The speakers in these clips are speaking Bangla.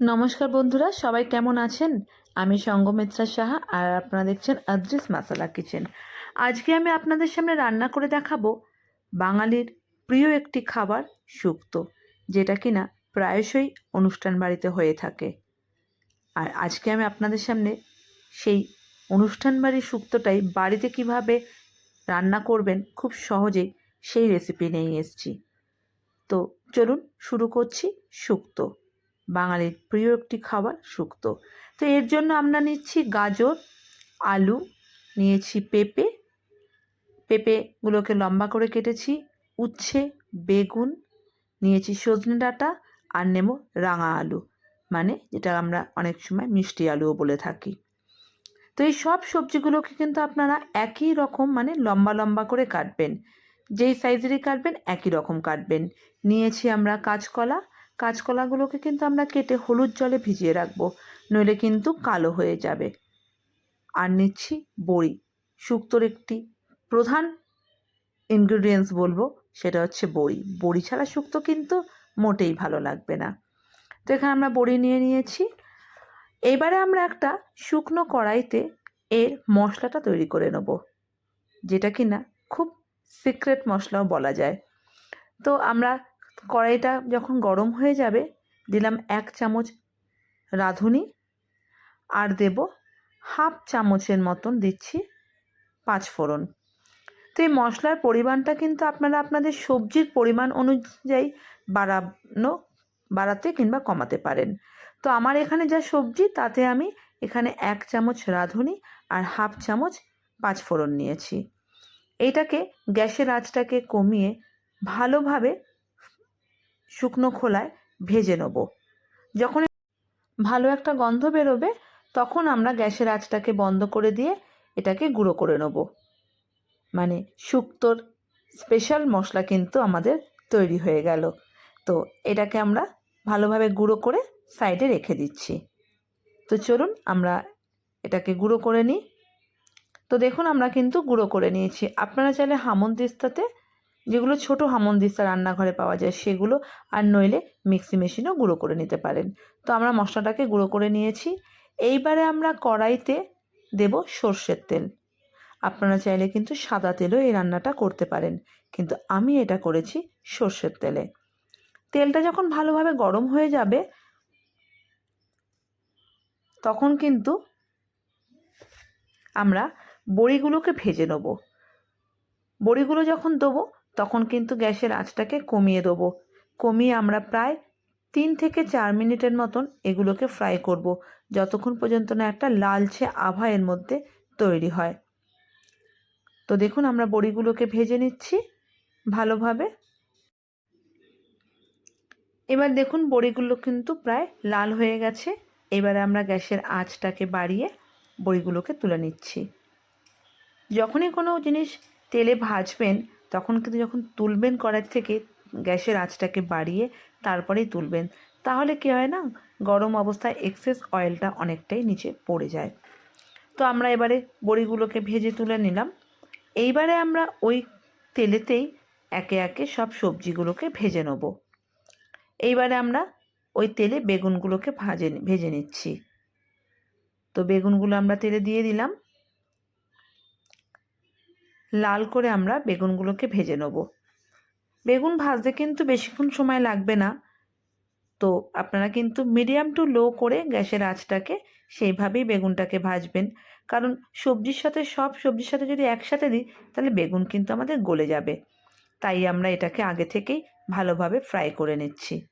নমস্কার বন্ধুরা, সবাই কেমন আছেন? আমি সঙ্গমিত্রা সাহা আর আপনারা দেখছেন আদ্রিস মাসালা কিচেন। আজকে আমি আপনাদের সামনে রান্না করে দেখাবো বাঙালির প্রিয় একটি খাবার শুক্তো যেটা কিনা প্রায়শই অনুষ্ঠান বাড়িতে হয়ে থাকে। আর আজকে আমি আপনাদের সামনে সেই অনুষ্ঠান বাড়ির শুক্তোটাই বাড়িতে কীভাবে রান্না করবেন খুব সহজেই সেই রেসিপি নিয়ে এসেছি। তো চলুন শুরু করছি শুক্তো বাঙালির প্রিয় একটি খাবার শুক্তো। তো এর জন্য আমরা নিচ্ছি গাজর, আলু, নিয়েছি পেঁপে। পেঁপেগুলোকে লম্বা করে কেটেছি। উচ্ছে, বেগুন, নিয়েছি সজনে ডাঁটা আর নেব রাঙা আলু। মানে যেটা আমরা অনেক সময় মিষ্টি আলুও বলে থাকি। তো এই সব সবজিগুলোকে কিন্তু আপনারা একই রকম মানে লম্বা লম্বা করে কাটবেন। যেই সাইজেরই কাটবেন, একই রকম কাটবেন। নিয়েছি আমরা কাঁচকলা কাঁচকলাগুলোকে কিন্তু আমরা কেটে হলুদ জলে ভিজিয়ে রাখব, নইলে কিন্তু কালো হয়ে যাবে। আর নিচ্ছি বড়ি শুক্তোর একটি প্রধান ইনগ্রিডিয়েন্টস বলব, সেটা হচ্ছে বড়ি। বড়ি ছাড়া শুক্তো কিন্তু মোটেই ভালো লাগবে না। তো এখানে আমরা বড়ি নিয়ে নিয়েছি। এবারে আমরা একটা শুকনো কড়াইতে এর মশলাটা তৈরি করে নেব, যেটা কি না খুব সিক্রেট মশলাও বলা যায়। তো আমরা কড়াইটা যখন গরম হয়ে যাবে, দিলাম এক চামচ রাঁধুনি আর দেব হাফ চামচের মতন দিচ্ছি পাঁচ ফোড়ন। তো এই মশলার পরিমাণটা কিন্তু আপনারা আপনাদের সবজির পরিমাণ অনুযায়ী বাড়ানো, বাড়াতে কিংবা কমাতে পারেন। তো আমার এখানে যা সবজি, তাতে আমি এখানে এক চামচ রাঁধুনি আর হাফ চামচ পাঁচ ফোড়ন নিয়েছি। এইটাকে গ্যাসের আঁচটাকে কমিয়ে ভালোভাবে শুকনো খোলায় ভেজে নেব। যখন ভালো একটা গন্ধ বেরোবে, তখন আমরা গ্যাসের আঁচটাকে বন্ধ করে দিয়ে এটাকে গুঁড়ো করে নেব। মানে শুক্তোর স্পেশাল মশলা কিন্তু আমাদের তৈরি হয়ে গেল। তো এটাকে আমরা ভালোভাবে গুঁড়ো করে সাইডে রেখে দিচ্ছি। তো চলুন আমরা এটাকে গুঁড়ো করে নিই। তো দেখুন আমরা কিন্তু গুঁড়ো করে নিয়েছি। আপনারা চাইলে হামন্দিস্তাতে যেগুলো ছোটো হামন্দিস্তা রান্নাঘরে পাওয়া যায়, সেগুলো আর নইলে মিক্সি মেশিনেও গুঁড়ো করে নিতে পারেন। তো আমরা মশলাটাকে গুঁড়ো করে নিয়েছি। এইবারে আমরা কড়াইতে দেব সর্ষের তেল। আপনারা চাইলে কিন্তু সাদা তেলেও এই রান্নাটা করতে পারেন, কিন্তু আমি এটা করেছি সর্ষের তেলে। তেলটা যখন ভালোভাবে গরম হয়ে যাবে, তখন কিন্তু আমরা বড়িগুলোকে ভেজে নেব। বড়িগুলো যখন দেবো তখন কিন্তু গ্যাসের আঁচটাকে কমিয়ে দেবো। কমিয়ে আমরা প্রায় তিন থেকে চার মিনিটের মতন এগুলোকে ফ্রাই করব, যতক্ষণ পর্যন্ত না একটা লালচে আভা এর মধ্যে তৈরি হয়। তো দেখুন আমরা বড়িগুলোকে ভেজে নিচ্ছি ভালোভাবে। এবার দেখুন বড়িগুলো কিন্তু প্রায় লাল হয়ে গেছে, এবারে আমরা গ্যাসের আঁচটাকে বাড়িয়ে বড়িগুলোকে তুলে নিচ্ছি। যখনই কোনো জিনিস তেলে ভাজবেন তখন কিন্তু যখন তুলবেন কড়াই থেকে, গ্যাসের আঁচটাকে বাড়িয়ে তারপরেই তুলবেন। তাহলে কী হয় না, গরম অবস্থায় এক্সেস অয়েলটা অনেকটাই নিচে পড়ে যায়। তো আমরা এবারে বড়িগুলোকে ভেজে তুলে নিলাম। এইবারে আমরা ওই তেলেতেই একে একে সব সবজিগুলোকে ভেজে নেব। এইবারে আমরা ওই তেলে বেগুনগুলোকে ভাজে, ভেজে নিচ্ছি। তো বেগুনগুলো আমরা তেলে দিয়ে দিলাম। লাল করে আমরা বেগুনগুলোকে ভেজে নেব। বেগুন ভাজতে কিন্তু বেশিক্ষণ সময় লাগবে না। তো আপনারা কিন্তু মিডিয়াম টু লো করে গ্যাসের আঁচটাকে সেইভাবেই বেগুনটাকে ভাজবেন। কারণ সবজির সাথে, সব সবজির সাথে যদি একসাথে দিই, তাহলে বেগুন কিন্তু আমাদের গলে যাবে। তাই আমরা এটাকে আগে থেকেই ভালোভাবে ফ্রাই করে নিচ্ছি।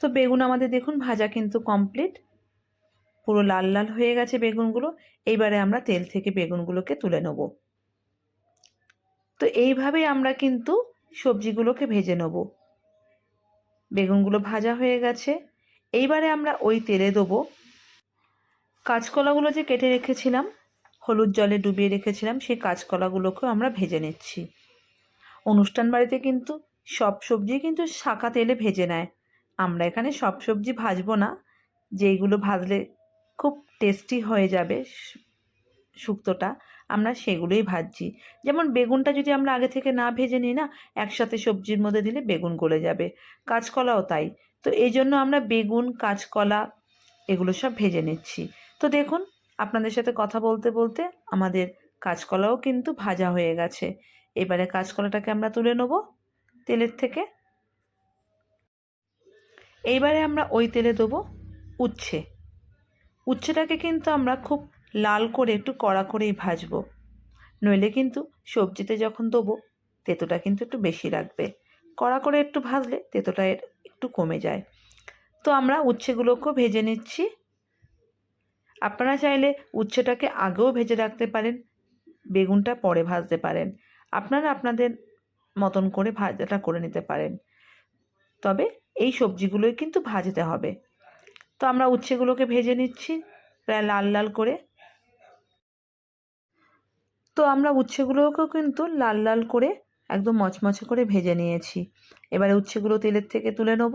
তো বেগুন আমাদের দেখুন, ভাজা কিন্তু কমপ্লিট। পুরো লাল লাল হয়ে গেছে বেগুনগুলো। এইবারে আমরা তেল থেকে বেগুনগুলোকে তুলে নেব। তো এইভাবেই আমরা কিন্তু সবজিগুলোকে ভেজে নেব। বেগুনগুলো ভাজা হয়ে গেছে। এইবারে আমরা ওই তেলে দেবো। কাঁচকলাগুলো যে কেটে রেখেছিলাম, হলুদ জলে ডুবিয়ে রেখেছিলাম, সেই কাঁচকলাগুলোকেও আমরা ভেজে নিচ্ছি। অনুষ্ঠান বাড়িতে কিন্তু সব সবজি কিন্তু শাঁকা তেলে ভেজে নেয়। আমরা এখানে সব সবজি ভাজবো না। যেইগুলো ভাজলে খুব টেস্টি হয়ে যাবে শুক্তোটা, আমরা সেগুলোই ভাজছি। যেমন বেগুনটা যদি আমরা আগে থেকে না ভেজে নিই না, একসাথে সবজির মধ্যে দিলে বেগুন গলে যাবে। কাঁচকলাও তাই। তো এই জন্য আমরা বেগুন, কাঁচকলা এগুলো সব ভেজে নিচ্ছি। তো দেখুন, আপনাদের সাথে কথা বলতে বলতে আমাদের কাঁচকলাও কিন্তু ভাজা হয়ে গেছে। এবারে কাঁচকলাটাকে আমরা তুলে নেব তেলের থেকে। এইবারে আমরা ওই তেলে দেবো উচ্ছে। উচ্ছেটাকে কিন্তু আমরা খুব লাল করে একটু কড়া করেই ভাজবো। নইলে কিন্তু সবজিতে যখন দেবো, তেঁতোটা কিন্তু একটু বেশি লাগবে। কড়া করে একটু ভাজলে তেঁতোটা একটু কমে যায়। তো আমরা উচ্ছেগুলোকেও ভেজে নিচ্ছি। আপনারা চাইলে উচ্ছেটাকে আগেও ভেজে রাখতে পারেন, বেগুনটা পরে ভাজতে পারেন। আপনারা আপনাদের মতন করে ভাজাটা করে নিতে পারেন। তবে এই সবজিগুলোই কিন্তু ভাজতে হবে। তো আমরা উচ্ছেগুলোকে ভেজে নিচ্ছি প্রায় লাল লাল করে। তো আমরা উচ্ছেগুলোকেও কিন্তু লাল লাল করে একদম মচমচে করে ভেজে নিয়েছি। এবারে উচ্ছেগুলো তেলের থেকে তুলে নেব।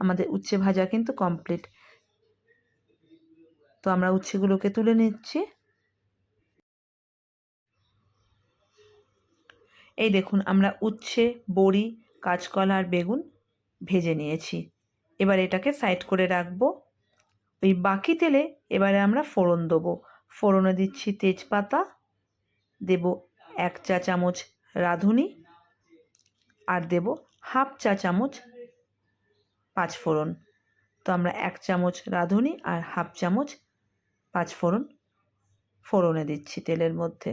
আমাদের উচ্ছে ভাজা কিন্তু কমপ্লিট। তো আমরা উচ্ছেগুলোকে তুলে নিচ্ছি। এই দেখুন, আমরা উচ্ছে, বড়ি, কাঁচকলা আর বেগুন ভেজে নিয়েছি। এবার এটাকে সাইড করে রাখব। ওই বাকি তেলে এবারে আমরা ফোড়ন দেবো। ফোড়নে দিচ্ছি তেজপাতা, দেব এক চা চামচ রাঁধুনি আর দেব হাফ চা চামচ পাঁচ ফোড়ন। তো আমরা এক চামচ রাঁধুনি আর হাফ চামচ পাঁচ ফোড়ন ফোড়নে দিচ্ছি তেলের মধ্যে।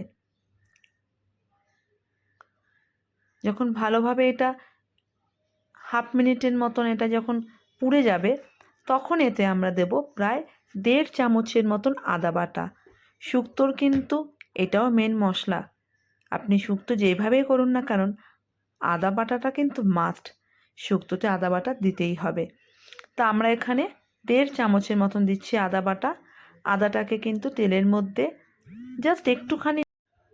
যখন ভালোভাবে এটা হাফ মিনিটের মতন এটা যখন পুড়ে যাবে, তখন এতে আমরা দেব প্রায় দেড় চামচের মতন আদা বাটা। শুক্তোর কিন্তু এটাও মেন মশলা। আপনি শুক্তো যেভাবেই করুন না কারণ আদা বাটাটা কিন্তু মাস্ট শুক্তোতে আদা বাটা দিতেই হবে। তা আমরা এখানে দেড় চামচের মতন দিচ্ছি আদা বাটা। আদাটাকে কিন্তু তেলের মধ্যে জাস্ট একটুখানি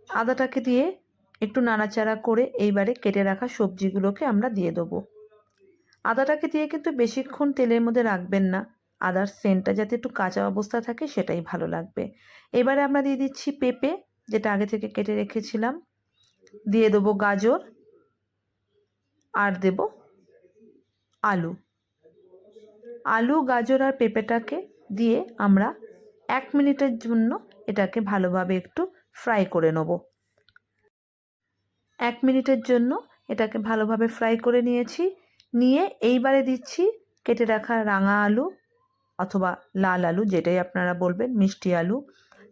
আদাটাকে দিয়ে একটু নাড়াচাড়া করে এইবারে কেটে রাখা সবজিগুলোকে আমরা দিয়ে দেবো। আদাটাকে দিয়ে কিন্তু বেশিক্ষণ তেলের মধ্যে রাখবেন না। আদার সেন্টটা যাতে একটু কাঁচা অবস্থা থাকে সেটাই ভালো লাগবে। এবারে আমরা দিয়ে দিচ্ছি পেঁপে, যেটা আগে থেকে কেটে রেখেছিলাম। দিয়ে দেবো গাজর আর দেব আলু। আলু, গাজর আর পেঁপেটাকে দিয়ে আমরা এক মিনিটের জন্য এটাকে ভালোভাবে একটু ফ্রাই করে নেব। এক মিনিটের জন্য এটাকে ভালোভাবে ফ্রাই করে নিয়েছি। নিয়ে এইবারে দিচ্ছি কেটে রাখা রাঙা আলু অথবা লাল আলু, যেটাই আপনারা বলবেন, মিষ্টি আলু।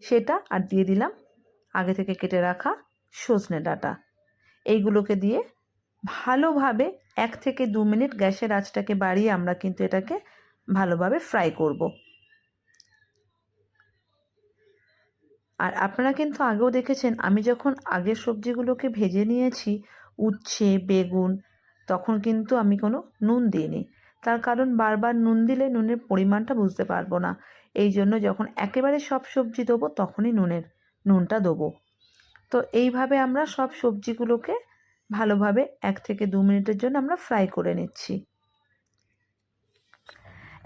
সেটা আর দিয়ে দিলাম আগে থেকে কেটে রাখা সজনে ডাঁটা। এইগুলোকে দিয়ে ভালোভাবে এক থেকে দু মিনিট গ্যাসের আঁচটাকে বাড়িয়ে আমরা কিন্তু এটাকে ভালোভাবে ফ্রাই করব। আর আপনারা কিন্তু আগেও দেখেছেন, আমি যখন আগের সবজিগুলোকে ভেজে নিয়েছি, উচ্ছে, বেগুন তখন কিন্তু আমি কোনো নুন দিইনি। তার কারণ বারবার নুন দিলে নুনের পরিমাণটা বুঝতে পারব না। এই জন্য যখন একেবারে সব সবজি দেবো, তখনই নুনের, নুনটা দেবো। তো এইভাবে আমরা সব সবজিগুলোকে ভালোভাবে এক থেকে দু মিনিটের জন্য আমরা ফ্রাই করে নিচ্ছি।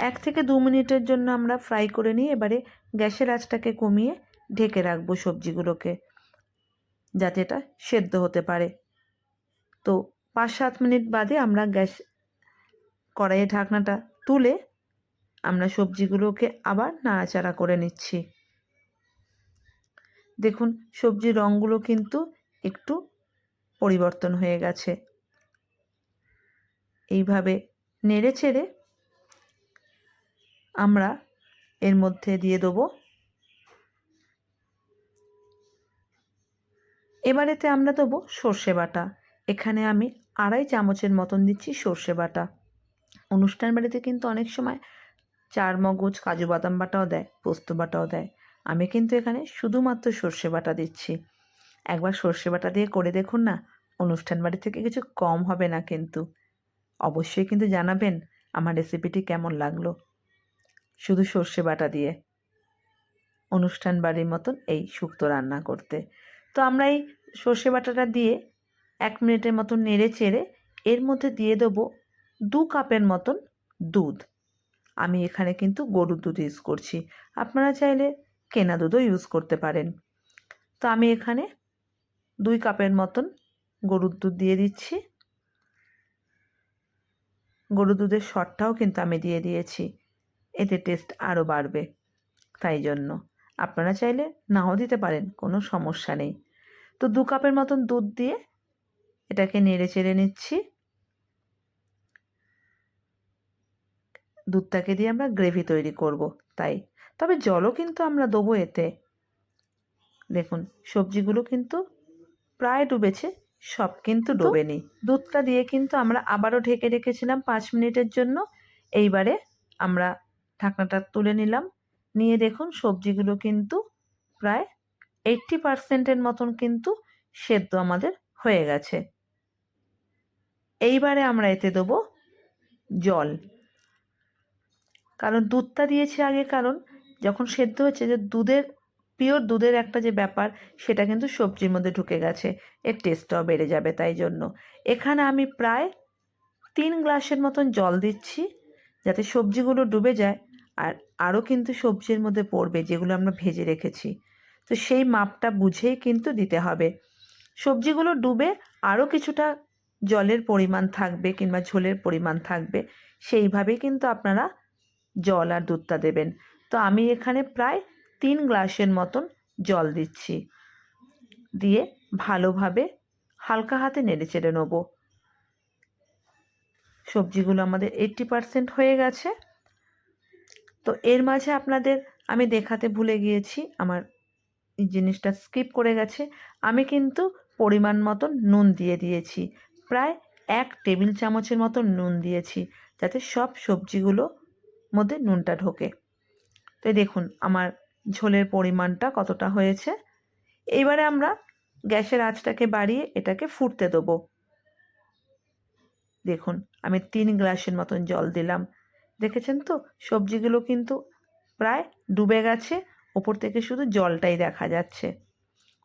এক থেকে দু মিনিটের জন্য আমরা ফ্রাই করে নিয়ে এবারে গ্যাসের আঁচটাকে কমিয়ে ঢেকে রাখব সবজিগুলোকে, যাতে এটা সেদ্ধ হতে পারে। তো পাঁচ সাত মিনিট বাদে আমরা গ্যাস কড়াইয়ের ঢাকনাটা তুলে আমরা সবজিগুলোকে আবার নাড়াচাড়া করে নিচ্ছি। দেখুন, সবজির রঙগুলো কিন্তু একটু পরিবর্তন হয়ে গেছে। এইভাবে নেড়ে চেড়ে আমরা এর মধ্যে দিয়ে দেবো। এবারেতে আমরা দেবো সর্ষে বাটা। এখানে আমি আড়াই চামচের মতন দিচ্ছি সর্ষে বাটা। অনুষ্ঠান বাড়িতে কিন্তু অনেক সময় চার মগজ কাজু বাদাম বাটাও দেয়, পোস্ত বাটাও দেয়। আমি কিন্তু এখানে শুধুমাত্র সর্ষে বাটা দিচ্ছি। একবার সর্ষে বাটা দিয়ে করে দেখুন না, অনুষ্ঠান বাড়ি থেকে কিছু কম হবে না কিন্তু। অবশ্যই কিন্তু জানাবেন আমার রেসিপিটি কেমন লাগল। শুধু সর্ষে বাটা দিয়ে। অনুষ্ঠান বাড়ির মতন এই শুক্তো রান্না করতে। তো আমরা এই সর্ষে বাটাটা দিয়ে এক মিনিটের মতন নেড়ে চেড়ে এর মধ্যে দিয়ে দেবো দু কাপের মতন দুধ। আমি এখানে কিন্তু গরুর দুধ ইউজ করছি। আপনারা চাইলে কেনা দুধও ইউজ করতে পারেন। তো আমি এখানে দুই কাপের মতন গরুর দুধ দিয়ে দিচ্ছি। গরু দুধের শটটাও কিন্তু আমি দিয়ে দিয়েছি। এতে টেস্ট আরও বাড়বে। তাই জন্য আপনারা চাইলে নাও দিতে পারেন, কোনো সমস্যা নেই। তো দু কাপের মতন দুধ দিয়ে এটাকে নেড়ে চেড়ে নিচ্ছি। দুধটাকে দিয়ে আমরা গ্রেভি তৈরি করব তাই। তবে জলও কিন্তু আমরা দেবো এতে। দেখুন সবজিগুলো কিন্তু প্রায় ডুবেছে সব কিন্তু ডোবেনি। দুধটা দিয়ে কিন্তু আমরা আবারও ঢেকে রেখেছিলাম পাঁচ মিনিটের জন্য। এইবারে আমরা ঢাকনাটা তুলে নিলাম। নিয়ে দেখুন সবজিগুলো কিন্তু প্রায় এইট্টি পারসেন্টের মতন কিন্তু সেদ্ধ আমাদের হয়ে গেছে। এইবারে আমরা এতে দেবো জল। কারণ দুধটা দিয়েছি আগে কারণ যখন সেদ্ধ হচ্ছে যে দুধের, পিওর দুধের একটা যে ব্যাপার, সেটা কিন্তু সবজির মধ্যে ঢুকে গেছে। এর টেস্টটাও বেড়ে যাবে তাই জন্য। এখানে আমি প্রায় তিন গ্লাসের মতন জল দিচ্ছি যাতে সবজিগুলো ডুবে যায় আর আরও কিন্তু সবজির মধ্যে পড়বে যেগুলো আমরা ভেজে রেখেছি। তো সেই মাপটা বুঝেই কিন্তু দিতে হবে। সবজিগুলো ডুবে আরও কিছুটা জলের পরিমাণ থাকবে কিংবা ঝোলের পরিমাণ থাকবে, সেইভাবেই কিন্তু আপনারা জল আর দুধটা দেবেন। তো আমি এখানে প্রায় তিন গ্লাসের মতন জল দিচ্ছি। দিয়ে ভালোভাবে হালকা হাতে নেড়ে চেড়ে নেব। সবজিগুলো আমাদের এইট্টি পারসেন্ট হয়ে গেছে। তো এর মাঝে আপনাদের আমি দেখাতে ভুলে গিয়েছি, আমার জিনিসটা স্কিপ করে গেছে। আমি কিন্তু পরিমাণ মতন নুন দিয়ে দিয়েছি। প্রায় এক টেবিল চামচের মতো নুন দিয়েছি যাতে সব সবজিগুলো মধ্যে নুনটা ঢোকে। তো দেখুন, আমার ঝোলের পরিমাণটা কতটা হয়েছে। এইবারে আমরা গ্যাসের আঁচটাকে বাড়িয়ে এটাকে ফুটতে দেবো। দেখুন, আমি তিন গ্লাসের মতন জল দিলাম। দেখেছেন তো, সবজিগুলো কিন্তু প্রায় ডুবে গেছে। ওপর থেকে শুধু জলটাই দেখা যাচ্ছে।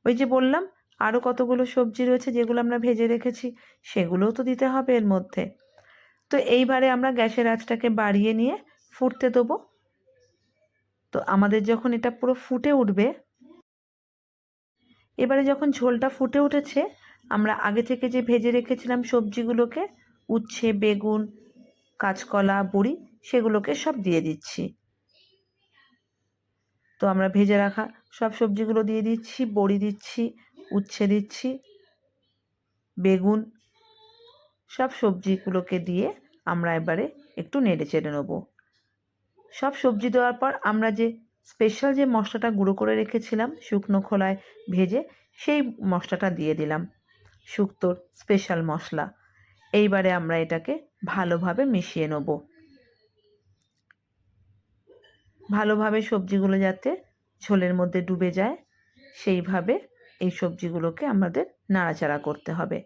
ওই যে বললাম আরও কতগুলো সবজি রয়েছে যেগুলো আমরা ভেজে রেখেছি, সেগুলোও তো দিতে হবে এর মধ্যে। তো এইবারে আমরা গ্যাসের আঁচটাকে বাড়িয়ে নিয়ে ফুটতে দেবো। তো আমাদের যখন এটা পুরো ফুটে উঠবে, এবারে যখন ঝোলটা ফুটে উঠেছে, আমরা আগে থেকে যে ভেজে রেখেছিলাম সবজিগুলোকে, উচ্ছে, বেগুন, কাঁচকলা, বড়ি, সেগুলোকে সব দিয়ে দিচ্ছি। তো আমরা ভেজে রাখা সব সবজিগুলো দিয়ে দিচ্ছি, বড়ি দিচ্ছি উচ্ছে দিচ্ছি, বেগুন, সব সবজিগুলোকে দিয়ে আমরা এবারে একটু নেড়ে চেড়ে নেব। সব সবজি দেওয়ার পর আমরা যে স্পেশাল যে মশলাটা গুঁড়ো করে রেখেছিলাম, শুকনো খোলায় ভেজে সেই মশলাটা দিয়ে দিলাম শুক্তোর স্পেশাল মশলা। এইবারে আমরা এটাকে ভালোভাবে মিশিয়ে নেব। ভালোভাবে সবজিগুলো যাতে ঝোলের মধ্যে ডুবে যায়, সেইভাবে এই সবজিগুলোকে আমাদের নাড়াচাড়া করতে হবে।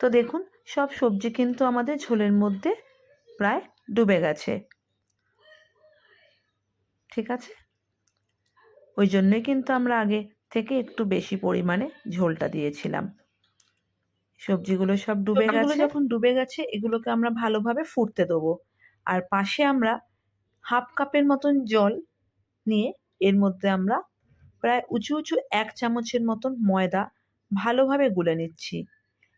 তো দেখুন সব সবজি কিন্তু আমাদের ঝোলের মধ্যে প্রায় ডুবে গেছে। ঠিক আছে? ওই জন্যই কিন্তু আমরা আগে থেকে একটু বেশি পরিমাণে ঝোলটা দিয়েছিলাম। সবজিগুলো সব ডুবে গেছে। যখন ডুবে গেছে এগুলোকে আমরা ভালোভাবে ফুটতে দেবো। আর পাশে আমরা হাফ কাপের মতন জল নিয়ে এর মধ্যে আমরা প্রায় উঁচু উঁচু এক চামচের মতন ময়দা ভালোভাবে গুলে নিচ্ছি।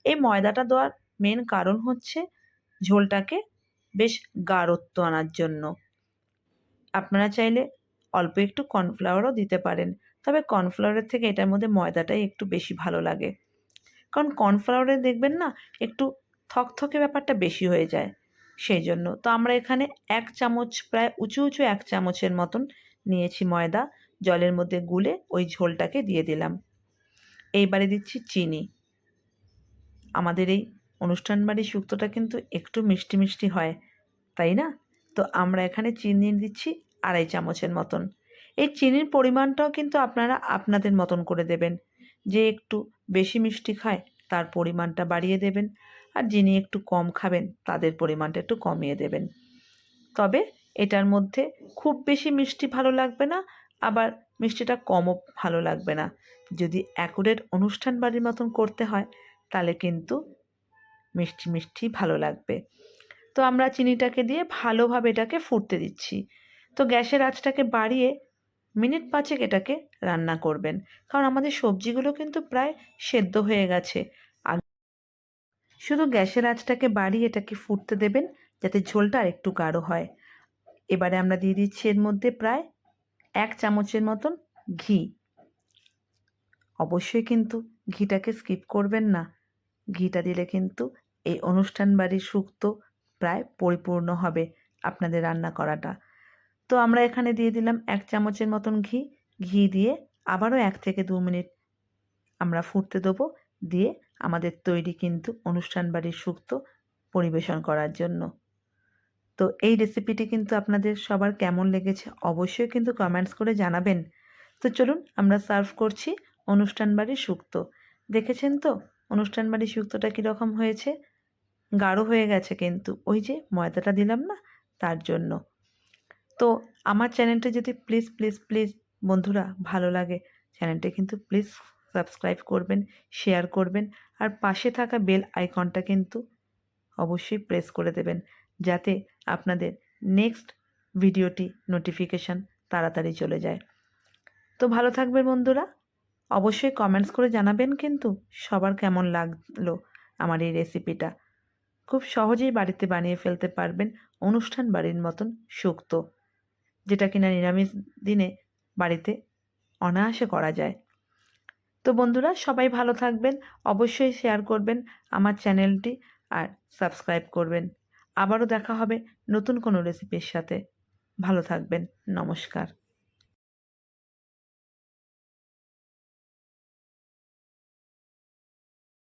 এই ময়দাটা দেওয়ার মেন কারণ হচ্ছে ঝোলটাকে বেশ গাঢ়ত্ব আনার জন্য। আপনারা চাইলে অল্প একটু কর্নফ্লাওয়ারও দিতে পারেন, তবে কর্নফ্লাওয়ারের থেকে এটার মধ্যে ময়দাটাই একটু বেশি ভালো লাগে। কারণ কর্নফ্লাওয়ারে দেখবেন না, একটু থকথকে ব্যাপারটা বেশি হয়ে যায়। সেই জন্য তো আমরা এখানে এক চামচ, প্রায় উঁচু উঁচু এক চামচের মতন নিয়েছি ময়দা। জলের মধ্যে গুলে ওই ঝোলটাকে দিয়ে দিলাম। এইবারে দিচ্ছি চিনি। আমাদের এই অনুষ্ঠান বাড়ির শুক্তটা কিন্তু একটু মিষ্টি মিষ্টি হয়, তাই না? তো আমরা এখানে চিনি দিচ্ছি আড়াই চামচের মতন। এই চিনির পরিমাণটাও কিন্তু আপনারা আপনাদের মতন করে দেবেন। যে একটু বেশি মিষ্টি খায় তার পরিমাণটা বাড়িয়ে দেবেন আর যিনি একটু কম খাবেন তাদের পরিমাণটা একটু কমিয়ে দেবেন। তবে এটার মধ্যে খুব বেশি মিষ্টি ভালো লাগবে না আবার মিষ্টিটা কমও ভালো লাগবে না। যদি অ্যাকুরেট অনুষ্ঠান বাড়ির মতন করতে হয়, তাহলে কিন্তু মিষ্টি মিষ্টি ভালো লাগবে। তো আমরা চিনিটাকে দিয়ে ভালোভাবে এটাকে ফুটতে দিচ্ছি। তো গ্যাসের আঁচটাকে বাড়িয়ে মিনিট পাঁচেক এটাকে রান্না করবেন। কারণ আমাদের সবজিগুলো কিন্তু প্রায় সেদ্ধ হয়ে গেছে। শুধু গ্যাসের আঁচটাকে বাড়িয়ে এটাকে ফুটতে দেবেন, যাতে ঝোলটা আর একটু গাঢ় হয়। এবারে আমরা দিয়ে দিচ্ছি এর মধ্যে প্রায় এক চামচের মতন ঘি। অবশ্যই কিন্তু ঘিটাকে স্কিপ করবেন না। ঘিটা দিলে কিন্তু এই অনুষ্ঠান বাড়ির শুক্তো প্রায় পরিপূর্ণ হবে আপনাদের রান্না করাটা। তো আমরা এখানে দিয়ে দিলাম এক চামচের মতন ঘি। ঘি দিয়ে আবারও এক থেকে দু মিনিট আমরা ফুটতে দেবো দিয়ে আমাদের তৈরি কিন্তু অনুষ্ঠান বাড়ির শুক্তো পরিবেশন করার জন্য। তো এই রেসিপিটি কিন্তু আপনাদের সবার কেমন লেগেছে অবশ্যই কিন্তু কমেন্টস করে জানাবেন। তো চলুন আমরা সার্ভ করছি অনুষ্ঠান বাড়ির শুক্তো। দেখেছেন তো অনুষ্ঠান বাড়ির শুক্তোটা কীরকম হয়েছে? গাঢ় হয়ে গেছে কিন্তু, ওই যে ময়দাটা দিলাম না, তার জন্য। তো আমার চ্যানেলটা যদি প্লিজ প্লিজ প্লিজ বন্ধুরা ভালো লাগে চ্যানেলটা কিন্তু প্লিজ সাবস্ক্রাইব করবেন শেয়ার করবেন, আর পাশে থাকা বেল আইকনটা কিন্তু অবশ্যই প্রেস করে দেবেন। যাতে আপনাদের নেক্সট ভিডিওটি নোটিফিকেশান তাড়াতাড়ি চলে যায়। তো ভালো থাকবেন বন্ধুরা। অবশ্যই কমেন্টস করে জানাবেন কিন্তু সবার কেমন লাগল আমার এই রেসিপিটা খুব সহজেই বাড়িতে বানিয়ে ফেলতে পারবেন অনুষ্ঠান বাড়ির মতন শুক্তো যেটা কিনা নিরামিষ দিনে বাড়িতে অনায়াসে করা যায়। তো বন্ধুরা, সবাই ভালো থাকবেন। অবশ্যই শেয়ার করবেন আমার চ্যানেলটি আর সাবস্ক্রাইব করবেন। আবারও দেখা হবে নতুন কোনো রেসিপির সাথে। ভালো থাকবেন। নমস্কার।